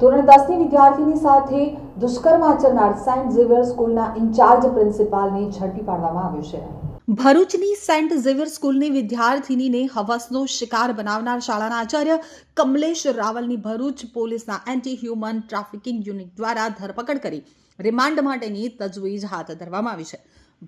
ધોરણ દસની વિદ્યાર્થીની સાથે દુષ્કર્મ આચરનાર સેન્ટ ઝેવિયર સ્કૂલના ઇન્ચાર્જ પ્રિન્સિપાલને ઝડપી પાડવામાં આવ્યો છે. ભરૂચની સેન્ટ ઝેવિયર સ્કૂલની વિદ્યાર્થીનીને હવસનો શિકાર બનાવનાર શાળાના આચાર્ય કમલેશ રાવલની ભરૂચ પોલીસના એન્ટી હ્યુમન ટ્રાફિકિંગ યુનિટ દ્વારા ધરપકડ કરી. રિમાન્ડ માટેની તજવીજ હાથ ધરવામાં આવી છે.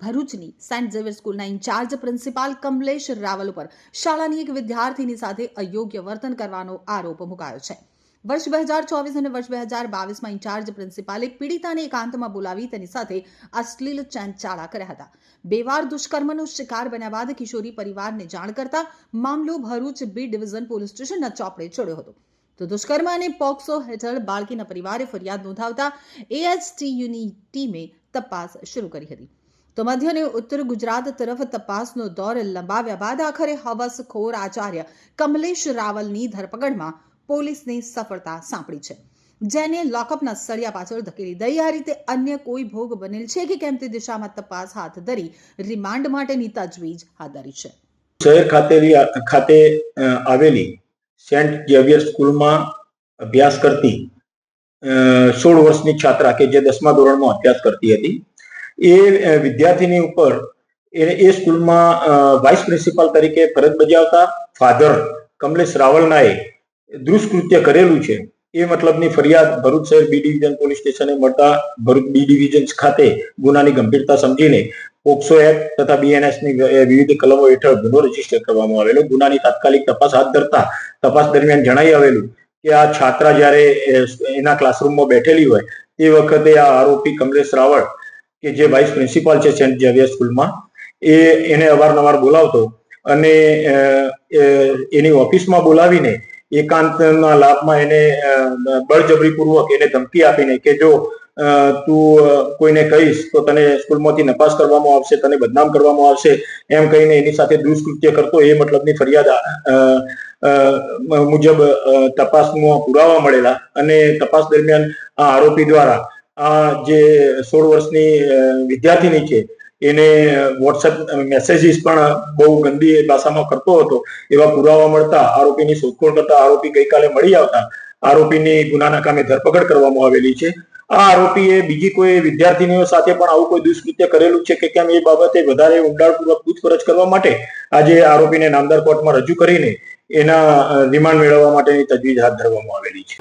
ભરૂચની સેન્ટ ઝેવિયર સ્કૂલના ઇન્ચાર્જ પ્રિન્સિપાલ કમલેશ રાવલ ઉપર શાળાની એક વિદ્યાર્થીની સાથે અયોગ્ય વર્તન કરવાનો આરોપ મુકાયો છે. વર્ષ બે હજાર ચોવીસ અને વર્ષ બે હજાર બાવીસમાં ઇન્ચાર્જ પ્રિન્સિપાલે પીડિતાને એકાંતમાં બોલાવી તેની સાથે અશ્લીલ ચંચાળા કર્યા હતા. બે વાર દુષ્કર્મનો શિકાર બન્યા બાદ કિશોરી પરિવારને જાણ કરતા મામલો ભરૂચ બી ડિવિઝન પોલીસ સ્ટેશનના ચોપડે ચડ્યો હતો. તો દુષ્કર્મ અને પોક્સો હેઠળ બાળકીના પરિવારે ફરિયાદ નોંધાવતા એએચટીયુની ટીમે તપાસ શરૂ કરી હતી. તો મધ્ય અને ઉત્તર ગુજરાત તરફ તપાસનો દોર લંબાવ્યા બાદ આખરે હવસખોર આચાર્ય કમલેશ રાવલની ધરપકડમાં પોલીસને સફળતા સાંપડી છે. જેને લોકઅપના સળિયા પાછળ ધકેલી દઈ આ રીતે અન્ય કોઈ ભોગ બનેલ છે કે કેમ તે દિશામાં તપાસ હાથ ધરી રિમાન્ડ માટેની તજવીજ હાથ ધરી છે. શહેર ખાતેની ખાતે આવેલી સેન્ટ ઝેવિયર સ્કૂલમાં અભ્યાસ કરતી સોળ વર્ષની છાત્રા કે જે દસમા ધોરણમાં અભ્યાસ કરતી હતી. એ વિદ્યાર્થીની ઉપર એ એ સ્કૂલમાં વાઇસ પ્રિન્સિપાલ તરીકે ફરજ બજાવતા ફાધર કમલેશ રાવલનાએ દુષ્કૃત્ય કરેલું છે. એ મતલબની ફરિયાદ ભરૂચ શહેર બી ડિવિઝન પોલીસ સ્ટેશને મળતા ભરૂચ બી ડિવિઝન ખાતે ગુનાની ગંભીરતા સમજીને પોક્સો એક્ટ તથા બીએનએસની વિવિધ કલમો હેઠળ ગુનો રજિસ્ટર કરવામાં આવેલો. ગુનાની તાત્કાલિક તપાસ હાથ ધરતા તપાસ દરમિયાન જણાઈ આવેલું કે આ છાત્રા જ્યારે એના ક્લાસરૂમમાં બેઠેલી હોય તે વખતે આ આરોપી કમલેશ રાવળ કે જે વાઇસ પ્રિન્સિપાલ છે સેન્ટ ઝેવિયર સ્કૂલમાં, એ, એને અવારનવાર બોલાવતો અને એની ઓફિસમાં બોલાવીને એકાંતના લાભમાં એને બળજબરીપૂર્વક એને ધમકી આપીને કે જો તું કોઈને કહીશ તો તને સ્કૂલમાંથી નપાસ કરવામાં આવશે, તને બદનામ કરવામાં આવશે, એમ કહીને એની સાથે દુષ્કૃત્ય કરતો, એ મતલબની ફરિયાદ મુજબ તપાસમાં પુરાવા મળેલા અને તપાસ દરમિયાન આ આરોપી દ્વારા આ જે સોળ વર્ષની વિદ્યાર્થીની છે એને વોટ્સએપ મેસેજીસ પણ બહુ ગંદી ભાષામાં કરતો હતો. એવા પુરાવા મળતા, આરોપીની શોધખોળ કરતા આરોપી ગઈકાલે મળી આવતા. આરોપીની ગુનાના કામે ધરપકડ કરવામાં આવેલી છે. આ આરોપીએ બીજી કોઈ વિદ્યાર્થીનીઓ સાથે પણ આવું કોઈ દુષ્કૃત્ય કરેલું છે કે કેમ એ બાબતે વધારે ઊંડાણપૂર્વક પૂછપરછ કરવા માટે આજે આરોપીને નામદાર કોર્ટમાં રજૂ કરીને એના રિમાન્ડ મેળવવા માટેની તજવીજ હાથ ધરવામાં આવેલી છે.